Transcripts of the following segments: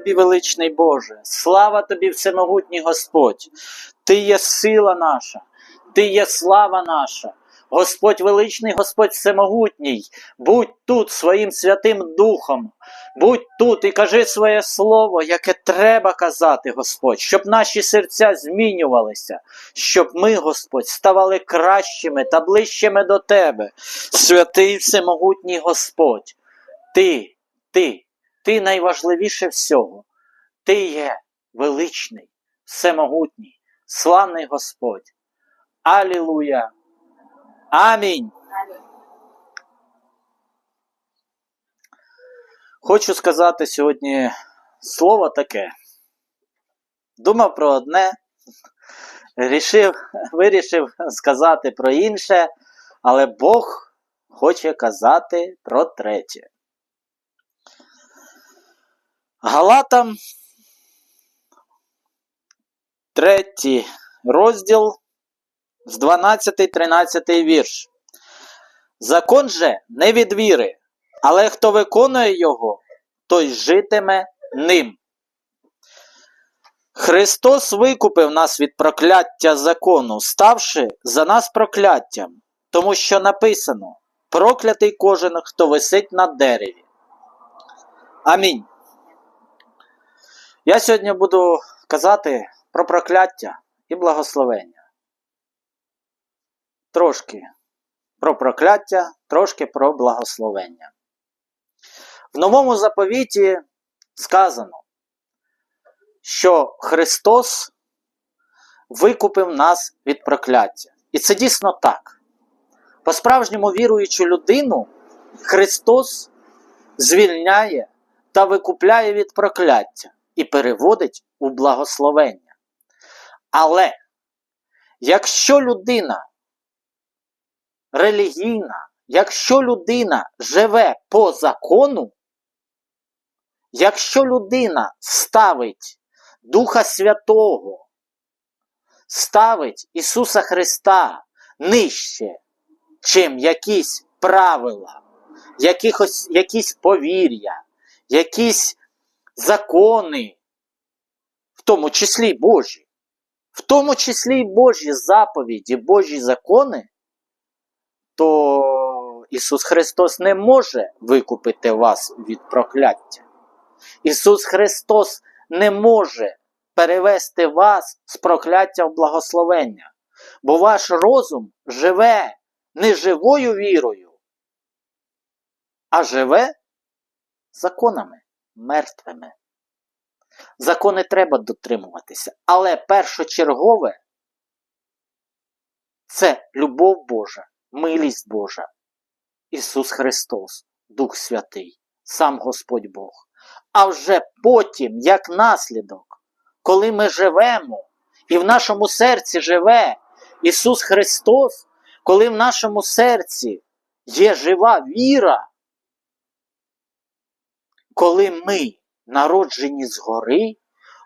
тобі, величний Боже, слава тобі, всемогутній Господь. Ти є сила наша, ти є слава наша. Господь величний, Господь всемогутній, будь тут своїм Святим Духом, будь тут і кажи своє слово, яке треба казати, Господь, щоб наші серця змінювалися, щоб ми, Господь, ставали кращими та ближчими до Тебе. Святий всемогутній Господь, Ти, Ти, Ти найважливіше всього. Ти є величний, всемогутній, славний Господь. Алілуя! Амінь. Хочу сказати сьогодні слово таке. Думав про одне, рішив, вирішив сказати про інше, але Бог хоче казати про третє. Галатам, третій розділ з 12-13 вірш. Закон же не від віри, але хто виконує його, той житиме ним. Христос викупив нас від прокляття закону, ставши за нас прокляттям, тому що написано: проклятий кожен, хто висить на дереві. Амінь. Я сьогодні буду казати про прокляття і благословення трошки про прокляття, трошки про благословення. В новому заповіті сказано, що Христос викупив нас від прокляття. І це дійсно так. По справжньому віруючу людину Христос звільняє та викупляє від прокляття і переводить у благословення. Але якщо людина релігійна, якщо людина живе по закону, якщо людина ставить Духа Святого, ставить Ісуса Христа нижче, чим якісь правила, якихось, якісь повір'я, якісь закони, в тому числі Божі, в тому числі Божі заповіді, Божі закони, то Ісус Христос не може викупити вас від прокляття. Ісус Христос не може перевести вас з прокляття в благословення, бо ваш розум живе не живою вірою, а живе законами мертвими. Закони треба дотримуватися, але першочергове це любов Божа милість Божа, Ісус Христос, Дух Святий, сам Господь Бог. А вже потім, як наслідок, коли ми живемо, і в нашому серці живе Ісус Христос, коли в нашому серці є жива віра, коли ми народжені згори,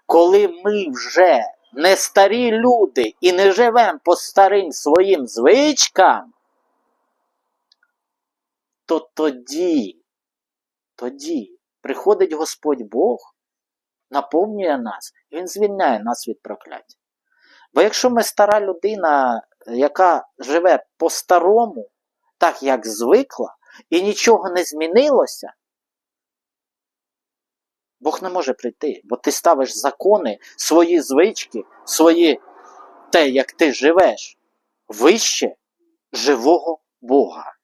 коли ми вже не старі люди і не живемо по старим своїм звичкам, то тоді, тоді приходить Господь Бог, наповнює нас, Він звільняє нас від прокляття. Бо якщо ми стара людина, яка живе по-старому, так як звикла, і нічого не змінилося, Бог не може прийти, бо ти ставиш закони, свої звички, свої те, як ти живеш, вище живого Бога.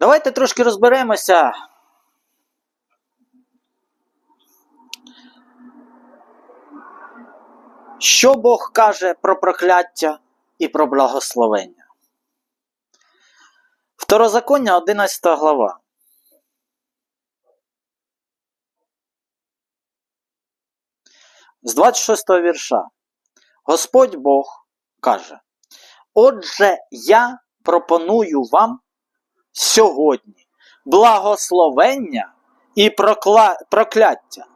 Давайте трошки розберемося. Що Бог каже про прокляття і про благословення? Второзаконня 11 глава. З 26 вірша. Господь Бог каже: Отже, я пропоную вам сьогодні благословення і прокла... прокляття.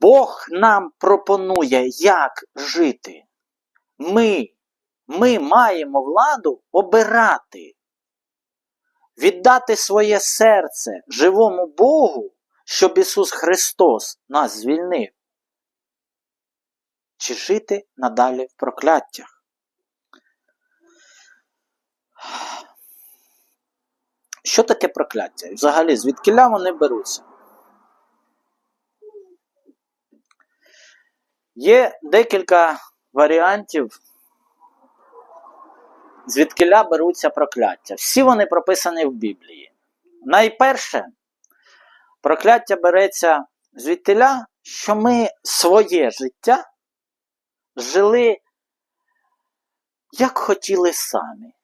Бог нам пропонує, як жити. Ми, Ми маємо владу обирати. віддати своє серце живому Богу, щоб Ісус Христос нас звільнив, чи жити надалі в прокляттях. Що таке прокляття? Взагалі, звідкиля вони беруться? Є декілька варіантів, звідкиля беруться прокляття. Всі вони прописані в Біблії. Найперше, прокляття береться звідтиля, що ми своє життя жили, як хотіли самі.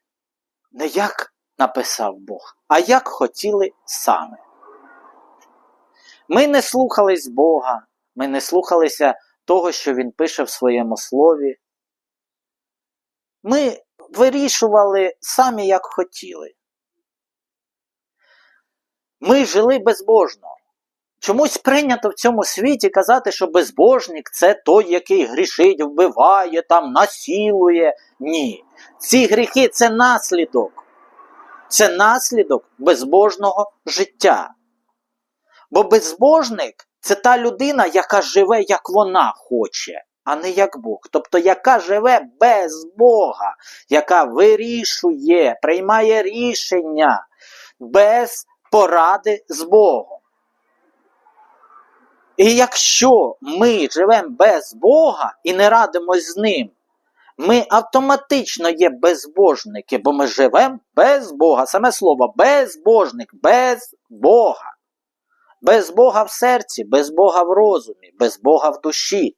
Не як написав Бог, а як хотіли самі. Ми не слухались Бога, ми не слухалися того, що Він пише в своєму слові. Ми вирішували самі, як хотіли. Ми жили безбожно. Чомусь прийнято в цьому світі казати, що безбожник це той, який грішить, вбиває, там, насілує. Ні. Ці гріхи це наслідок. Це наслідок безбожного життя. Бо безбожник це та людина, яка живе, як вона хоче, а не як Бог. Тобто, яка живе без Бога, яка вирішує, приймає рішення без поради з Богом. І якщо ми живемо без Бога і не радимось з ним, ми автоматично є безбожники, бо ми живемо без Бога. Саме слово безбожник, без Бога. Без Бога в серці, без Бога в розумі, без Бога в душі.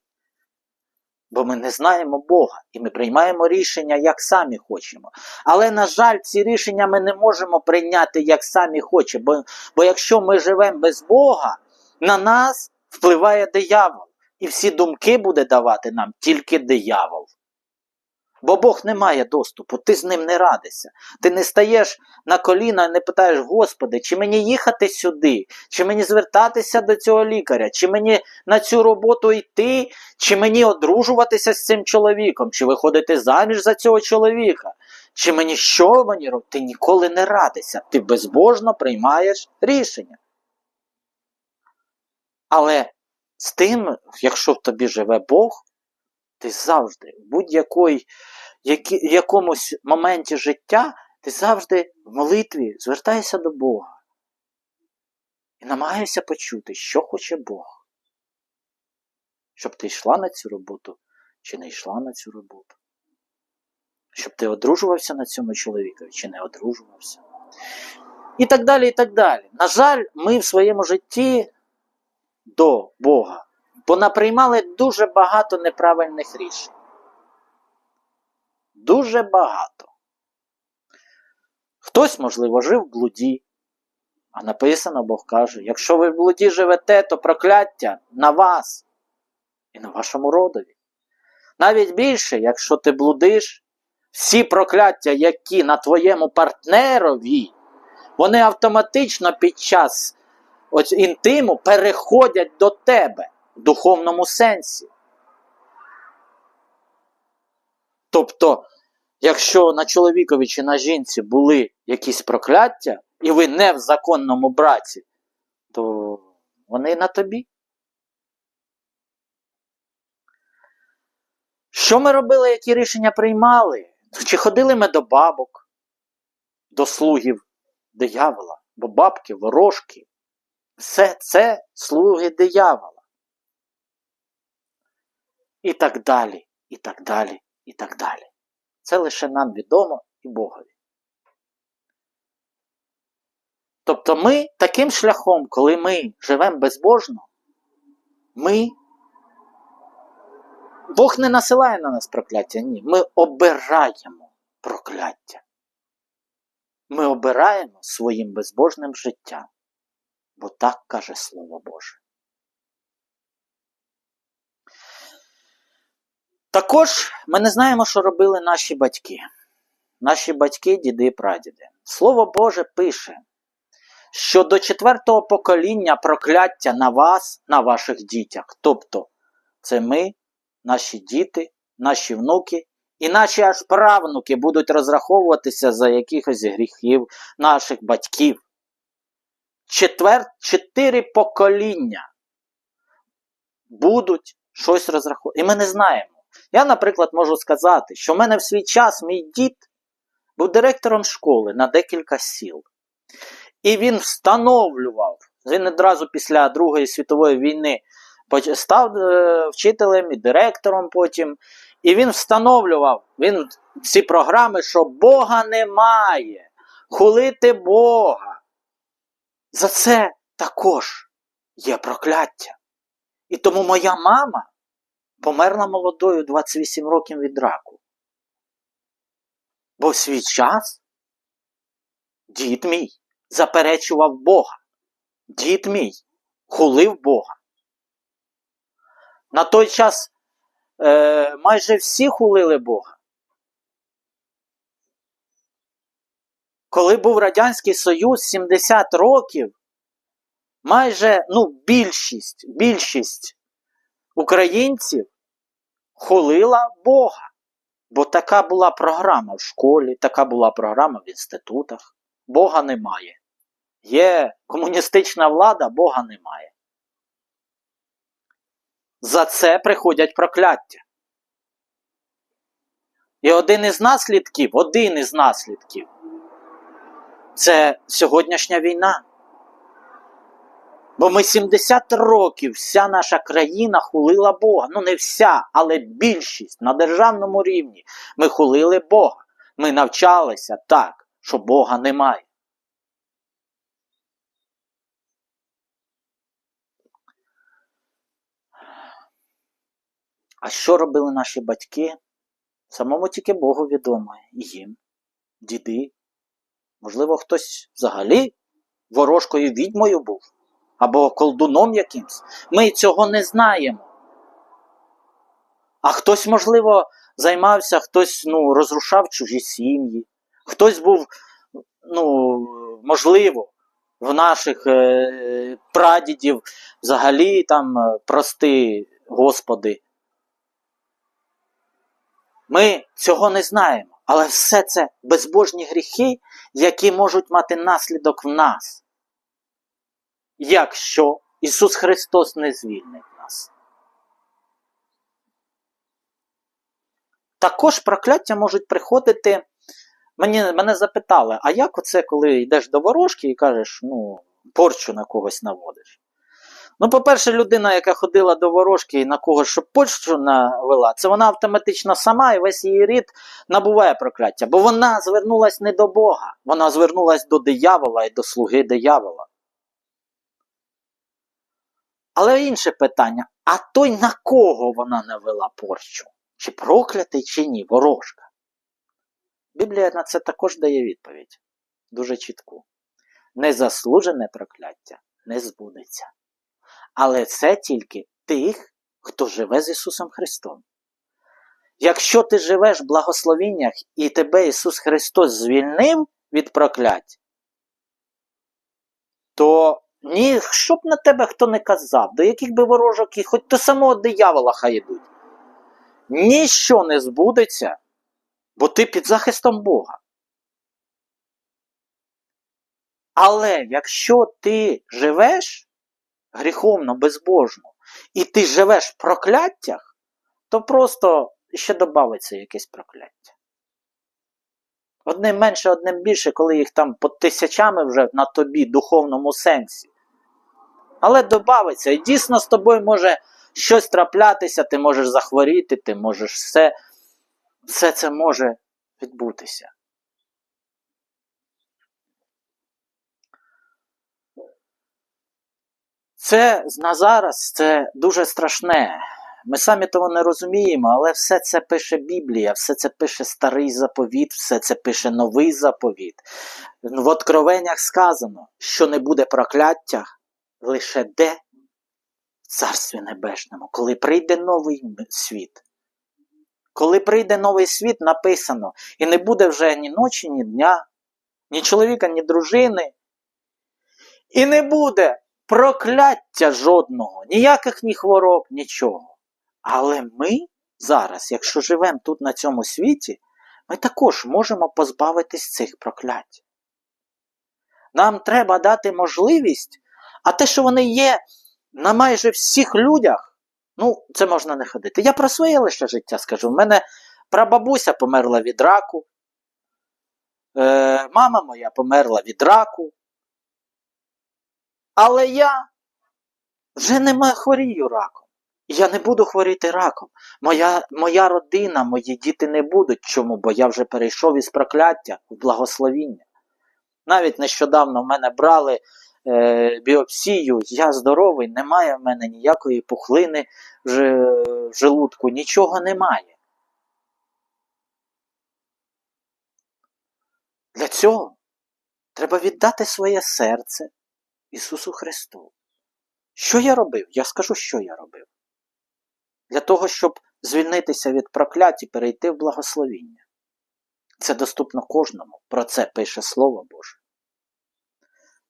Бо ми не знаємо Бога і ми приймаємо рішення, як самі хочемо. Але, на жаль, ці рішення ми не можемо прийняти, як самі хочемо. Бо, бо якщо ми живемо без Бога, на нас впливає диявол. І всі думки буде давати нам тільки диявол. Бо Бог не має доступу, ти з ним не радишся. Ти не стаєш на коліна і не питаєш, Господи, чи мені їхати сюди, чи мені звертатися до цього лікаря, чи мені на цю роботу йти, чи мені одружуватися з цим чоловіком, чи виходити заміж за цього чоловіка, чи мені що мені робити? Ти ніколи не радишся, ти безбожно приймаєш рішення. Але з тим, якщо в тобі живе Бог, ти завжди, в будь-якій якомусь моменті життя, ти завжди в молитві звертаєшся до Бога і намагаєшся почути, що хоче Бог. Щоб ти йшла на цю роботу чи не йшла на цю роботу. Щоб ти одружувався на цьому чоловікові чи не одружувався. І так далі, і так далі. На жаль, ми в своєму житті до Бога понаприймали дуже багато неправильних рішень. Дуже багато. Хтось, можливо, жив в блуді, а написано, Бог каже, якщо ви в блуді живете, то прокляття на вас і на вашому родові. Навіть більше, якщо ти блудиш, всі прокляття, які на твоєму партнерові, вони автоматично під час інтиму переходять до тебе духовному сенсі. Тобто, якщо на чоловікові чи на жінці були якісь прокляття, і ви не в законному браці, то вони на тобі. Що ми робили, які рішення приймали? Чи ходили ми до бабок, до слугів диявола, бо бабки, ворожки, все це слуги диявола. І так далі, і так далі, і так далі. Це лише нам відомо і Богові. Тобто ми таким шляхом, коли ми живемо безбожно, ми. Бог не насилає на нас прокляття, ні. Ми обираємо прокляття. Ми обираємо своїм безбожним життям. Бо так каже Слово Боже. Також ми не знаємо, що робили наші батьки. Наші батьки, діди прадіди. Слово Боже пише, що до четвертого покоління прокляття на вас, на ваших дітях. Тобто, це ми, наші діти, наші внуки І наші аж правнуки будуть розраховуватися за якихось гріхів наших батьків. Четвер... Чотири покоління будуть щось розраховувати. І ми не знаємо. Я, наприклад, можу сказати, що в мене в свій час мій дід був директором школи на декілька сіл. І він встановлював, він одразу після Другої світової війни став е, вчителем і директором потім. І він встановлював він ці програми, що Бога немає. Хулити Бога. За це також є прокляття. І тому моя мама померла молодою 28 років від раку. Бо в свій час дід мій заперечував Бога. Дід мій хулив Бога. На той час е, майже всі хулили Бога. Коли був Радянський Союз 70 років, майже ну, більшість, більшість українців хулила Бога. Бо така була програма в школі, така була програма в інститутах. Бога немає. Є комуністична влада, Бога немає. За це приходять прокляття. І один із наслідків, один із наслідків це сьогоднішня війна. Бо ми 70 років вся наша країна хулила Бога. Ну не вся, але більшість на державному рівні. Ми хулили Бога. Ми навчалися так, що Бога немає. А що робили наші батьки? Самому тільки Богу відомо і їм, діди. Можливо, хтось взагалі ворожкою відьмою був або колдуном якимсь. Ми цього не знаємо. А хтось, можливо, займався, хтось ну, розрушав чужі сім'ї, хтось був, ну, можливо, в наших е, прадідів взагалі там е, прости, Господи. Ми цього не знаємо, але все це безбожні гріхи, які можуть мати наслідок в нас якщо Ісус Христос не звільнить нас. Також прокляття можуть приходити. Мені, Мене запитали, а як оце, коли йдеш до ворожки і кажеш, ну, порчу на когось наводиш? Ну, по-перше, людина, яка ходила до ворожки і на когось, щоб порчу навела, це вона автоматично сама і весь її рід набуває прокляття. Бо вона звернулась не до Бога, вона звернулась до диявола і до слуги диявола. Але інше питання: а той на кого вона навела порчу? Чи проклятий, чи ні, ворожка? Біблія на це також дає відповідь дуже чітку. Незаслужене прокляття не збудеться. Але це тільки тих, хто живе з Ісусом Христом. Якщо ти живеш в благословіннях і тебе Ісус Христос звільнив від проклять, то ні, щоб на тебе хто не казав, до яких би ворожок і хоч до самого диявола хай йдуть. Ніщо не збудеться, бо ти під захистом Бога. Але якщо ти живеш гріховно, безбожно, і ти живеш в прокляттях, то просто ще додається якесь прокляття. Одним менше, одним більше, коли їх там по тисячами вже на тобі духовному сенсі. Але додається, і дійсно з тобою може щось траплятися, ти можеш захворіти, ти можеш все, все це може відбутися. Це на зараз це дуже страшне. Ми самі того не розуміємо, але все це пише Біблія, все це пише старий заповіт, все це пише новий заповіт. В Откровеннях сказано, що не буде прокляття лише де в Царстві Небесному, коли прийде новий світ. Коли прийде новий світ, написано, і не буде вже ні ночі, ні дня, ні чоловіка, ні дружини. І не буде прокляття жодного, ніяких ні хвороб, нічого. Але ми зараз, якщо живемо тут на цьому світі, ми також можемо позбавитись цих проклять. Нам треба дати можливість, а те, що вони є на майже всіх людях, ну, це можна не ходити. Я про своє лише життя скажу. У мене прабабуся померла від раку, е, мама моя померла від раку. Але я вже не хворію раком. Я не буду хворіти раком. Моя моя родина, мої діти не будуть. Чому? Бо я вже перейшов із прокляття в благословіння. Навіть нещодавно в мене брали е, біопсію, я здоровий, немає в мене ніякої пухлини в, желудку, нічого немає. Для цього треба віддати своє серце Ісусу Христу. Що я робив? Я скажу, що я робив. Для того, щоб звільнитися від прокляття і перейти в благословіння. Це доступно кожному. Про це пише Слово Боже.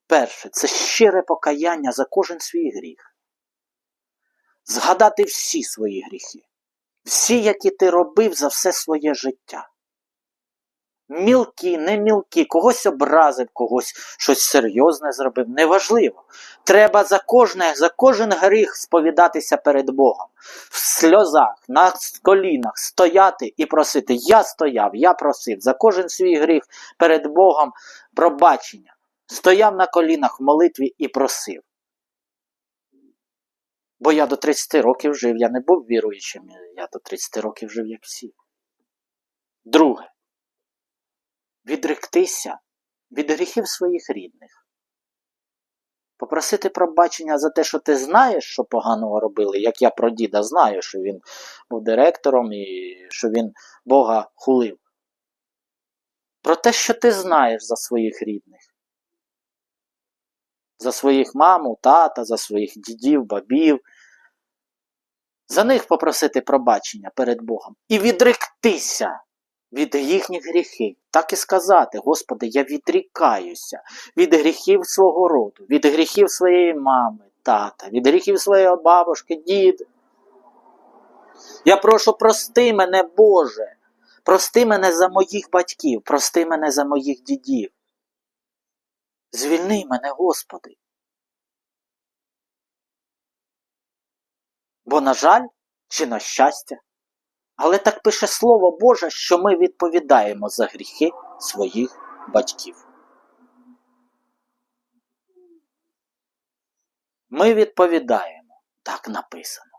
Перше, це щире покаяння за кожен свій гріх. Згадати всі свої гріхи, всі, які ти робив за все своє життя. Мілкі, не мілкі, когось образив, когось щось серйозне зробив. Неважливо. Треба за кожне, за кожен гріх сповідатися перед Богом, в сльозах, на колінах стояти і просити. Я стояв, я просив за кожен свій гріх перед Богом пробачення. Стояв на колінах в молитві і просив. Бо я до 30 років жив, я не був віруючим, я до 30 років жив, як всі. Друге відректися від гріхів своїх рідних. Попросити пробачення за те, що ти знаєш, що поганого робили, як я про діда знаю, що він був директором і що він Бога хулив. Про те, що ти знаєш за своїх рідних. За своїх маму, тата, за своїх дідів, бабів. За них попросити пробачення перед Богом і відректися від їхніх гріхів. Так і сказати, Господи, я відрікаюся від гріхів свого роду, від гріхів своєї мами, тата, від гріхів своєї бабушки, дід. Я прошу, прости мене, Боже, прости мене за моїх батьків, прости мене за моїх дідів. Звільни мене, Господи. Бо, на жаль, чи на щастя, але так пише Слово Боже, що ми відповідаємо за гріхи своїх батьків. Ми відповідаємо, так написано.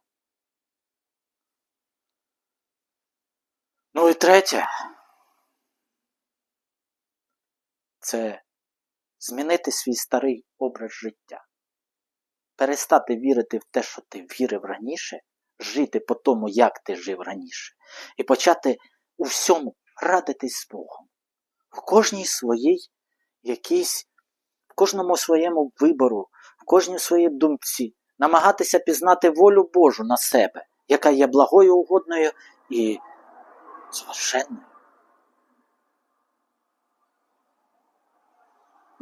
Ну і третє, це змінити свій старий образ життя, перестати вірити в те, що ти вірив раніше жити по тому, як ти жив раніше, і почати у всьому радитись з Богом, в кожній своїй якійсь, в кожному своєму вибору, в кожній своїй думці, намагатися пізнати волю Божу на себе, яка є благою угодною і совершенною.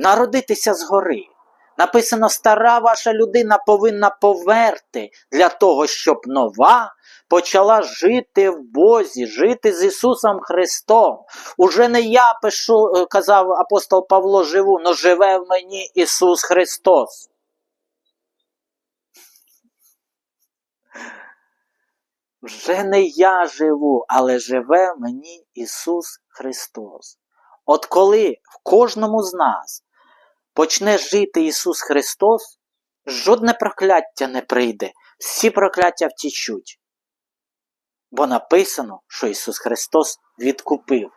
Народитися згори. Написано, стара ваша людина повинна поверти для того, щоб нова почала жити в Бозі, жити з Ісусом Христом. Уже не я пишу, е, казав апостол Павло, живу, но живе в мені Ісус Христос. Вже не я живу, але живе в мені Ісус Христос. От коли в кожному з нас почне жити Ісус Христос, жодне прокляття не прийде, всі прокляття втічуть. Бо написано, що Ісус Христос відкупив.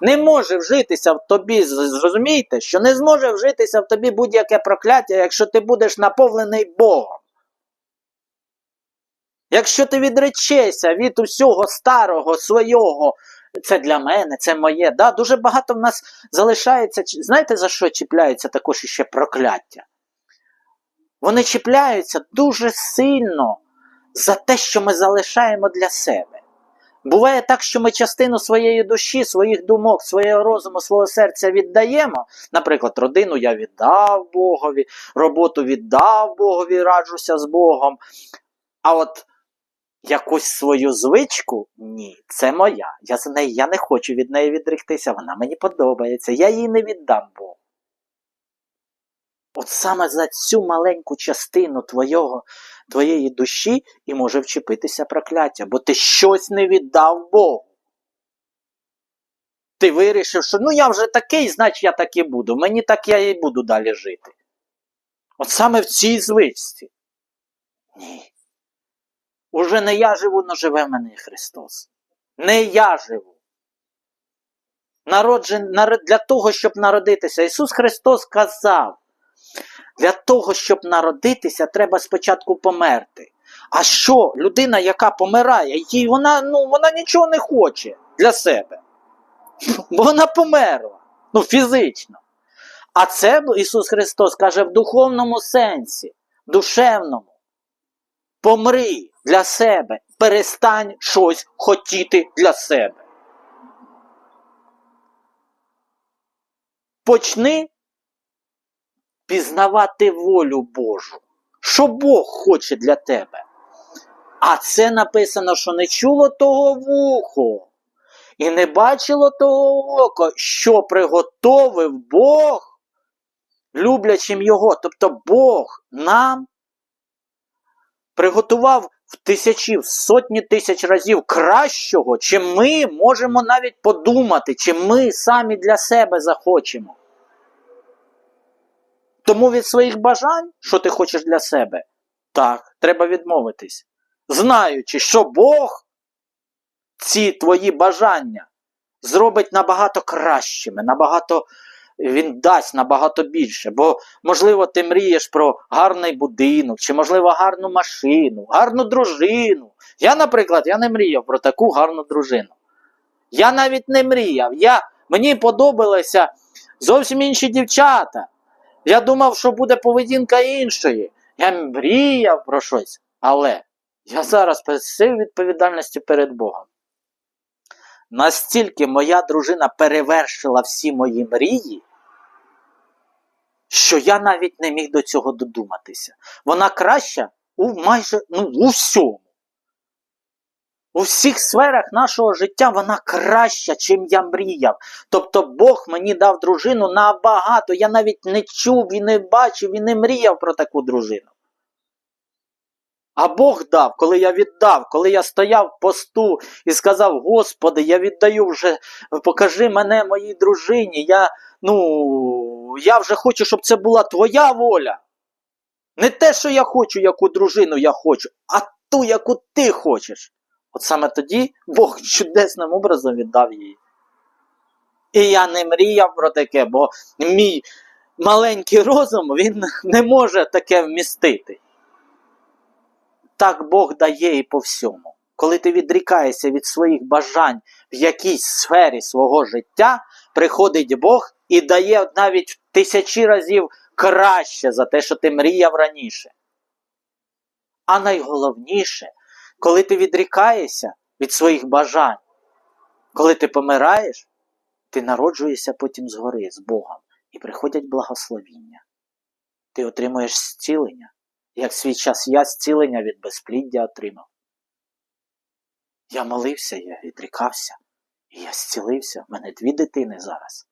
Не може вжитися в тобі, зрозумійте, що не зможе вжитися в тобі будь-яке прокляття, якщо ти будеш наповнений Богом. Якщо ти відречешся від усього старого свого це для мене, це моє. Да? Дуже багато в нас залишається. Знаєте, за що чіпляються також іще прокляття? Вони чіпляються дуже сильно за те, що ми залишаємо для себе. Буває так, що ми частину своєї душі, своїх думок, свого розуму, свого серця віддаємо. Наприклад, родину я віддав Богові, роботу віддав Богові, раджуся з Богом. А от якусь свою звичку? Ні, це моя. Я за неї я не хочу від неї відректися. Вона мені подобається. Я її не віддам Богу. От саме за цю маленьку частину твоєго, твоєї душі і може вчепитися прокляття, бо ти щось не віддав Богу. Ти вирішив, що ну я вже такий, значить я так і буду. Мені так я і буду далі жити. От саме в цій звичці. Ні. Уже не я живу, но живе мене Христос. Не я живу. Народжен, для того, щоб народитися. Ісус Христос сказав, для того, щоб народитися, треба спочатку померти. А що людина, яка помирає, їй вона ну, вона нічого не хоче для себе. Бо вона померла. Ну, фізично. А це Ісус Христос каже в духовному сенсі, душевному. Помри для себе, перестань щось хотіти для себе. Почни пізнавати волю Божу. Що Бог хоче для тебе? А це написано, що не чуло того вухо, і не бачило того око, що приготовив Бог, люблячим Його. Тобто Бог нам приготував в тисячі, в сотні тисяч разів кращого, чим ми можемо навіть подумати, чим ми самі для себе захочемо. Тому від своїх бажань, що ти хочеш для себе, так, треба відмовитись. Знаючи, що Бог ці твої бажання зробить набагато кращими, набагато він дасть набагато більше. Бо, можливо, ти мрієш про гарний будинок, чи, можливо, гарну машину, гарну дружину. Я, наприклад, я не мріяв про таку гарну дружину. Я навіть не мріяв. Я, Мені подобалися зовсім інші дівчата. Я думав, що буде поведінка іншої. Я мріяв про щось. Але я зараз просив відповідальності перед Богом. Настільки моя дружина перевершила всі мої мрії, що я навіть не міг до цього додуматися. Вона краща у майже ну, у всьому. У всіх сферах нашого життя вона краща, чим я мріяв. Тобто Бог мені дав дружину набагато. Я навіть не чув і не бачив і не мріяв про таку дружину. А Бог дав, коли я віддав, коли я стояв в посту і сказав: Господи, я віддаю вже, покажи мене моїй дружині. Я ну, я вже хочу, щоб це була твоя воля. Не те, що я хочу, яку дружину я хочу, а ту, яку ти хочеш. От саме тоді Бог чудесним образом віддав її. І я не мріяв про таке, бо мій маленький розум він не може таке вмістити. Так Бог дає і по всьому. Коли ти відрікаєшся від своїх бажань в якійсь сфері свого життя, приходить Бог і дає навіть тисячі разів краще за те, що ти мріяв раніше. А найголовніше, коли ти відрікаєшся від своїх бажань, коли ти помираєш, ти народжуєшся потім згори з Богом і приходять благословіння. Ти отримуєш зцілення, як свій час я зцілення від безпліддя отримав. Я молився, я відрікався, і я зцілився. В мене дві дитини зараз.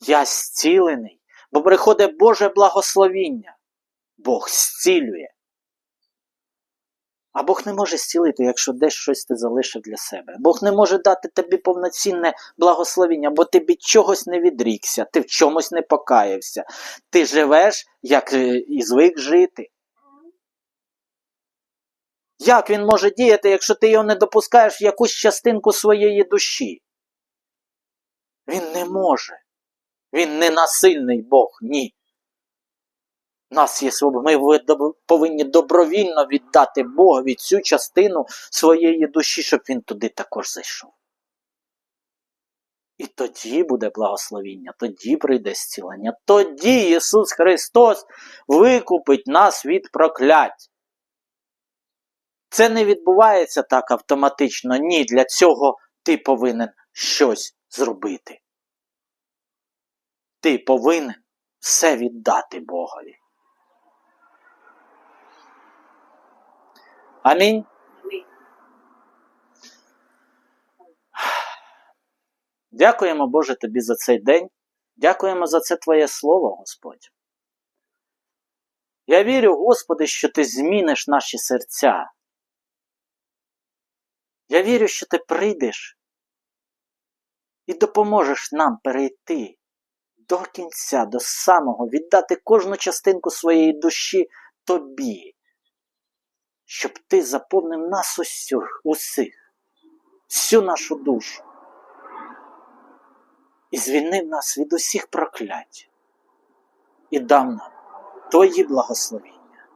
Я зцілений, бо приходить Боже благословіння. Бог зцілює. А Бог не може зцілити, якщо десь щось ти залишив для себе. Бог не може дати тобі повноцінне благословіння, бо ти від чогось не відрікся, ти в чомусь не покаявся. Ти живеш, як е, і звик жити. Як він може діяти, якщо ти його не допускаєш в якусь частинку своєї душі? Він не може. Він не насильний Бог, ні нас є свобода. Ми повинні добровільно віддати Богові цю частину своєї душі, щоб він туди також зайшов. І тоді буде благословіння, тоді прийде зцілення, тоді Ісус Христос викупить нас від проклять. Це не відбувається так автоматично. Ні, для цього ти повинен щось зробити. Ти повинен все віддати Богові. Амінь. Дякуємо, Боже, тобі за цей день. Дякуємо за це Твоє Слово, Господь. Я вірю, Господи, що Ти зміниш наші серця. Я вірю, що Ти прийдеш і допоможеш нам перейти до кінця, до самого, віддати кожну частинку своєї душі Тобі, щоб Ти заповнив нас усіх, усіх, всю нашу душу і звільнив нас від усіх проклять і дав нам Твої благословіння.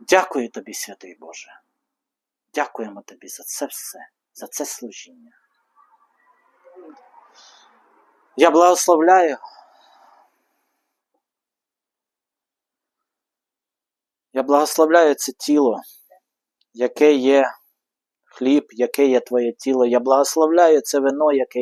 Дякую тобі, святий Боже. Дякуємо тобі за це все, за це служіння. Я благословляю. Я благословляю це тіло, яке є хліб, яке є твоє тіло. Я благословляю це вино, яке